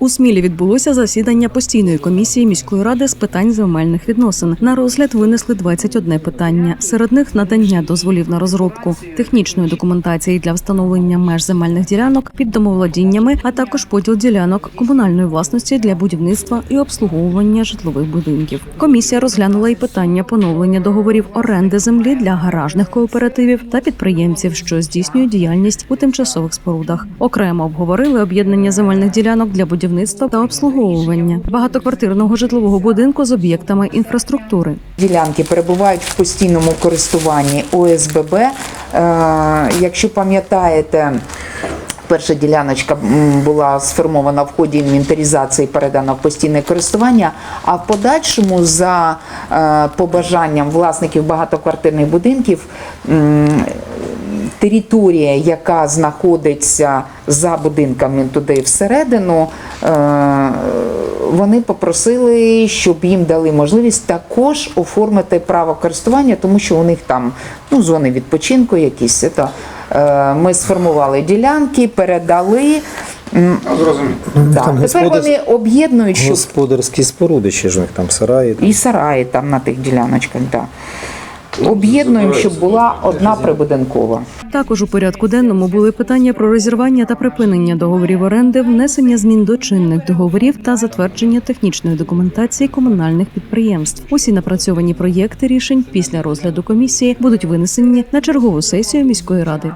У Смілі відбулося засідання постійної комісії міської ради з питань земельних відносин. На розгляд винесли 21 питання. Серед них надання дозволів на розробку технічної документації для встановлення меж земельних ділянок під домовладіннями, а також поділ ділянок комунальної власності для будівництва і обслуговування житлових будинків. Комісія розглянула і питання поновлення договорів оренди землі для гаражних кооперативів та підприємців, що здійснюють діяльність у тимчасових спорудах. Окремо обговорили об'єднання земельних ділянок для будівництва та обслуговування багатоквартирного житлового будинку з об'єктами інфраструктури. Ділянки перебувають в постійному користуванні ОСББ. Е, Якщо пам'ятаєте, перша діляночка була сформована в ході інвентаризації, передана в постійне користування. А в подальшому, за е, побажанням власників багатоквартирних будинків, територія, яка знаходиться за будинками туди всередину, е, вони попросили, щоб їм дали можливість також оформити право користування, тому що у них там ну, зони відпочинку якісь. Це, е, ми сформували ділянки, передали. Зрозуміло. да. там Тепер господар- вони об'єднують, щоб Господарські споруди, ще ж у них там сараї. і сараї там на тих діляночках. Да. Об'єднуємо, щоб була одна прибудинкова. Також у порядку денному були питання про розірвання та припинення договорів оренди, внесення змін до чинних договорів та затвердження технічної документації комунальних підприємств. Усі напрацьовані проєкти рішень після розгляду комісії будуть винесені на чергову сесію міської ради.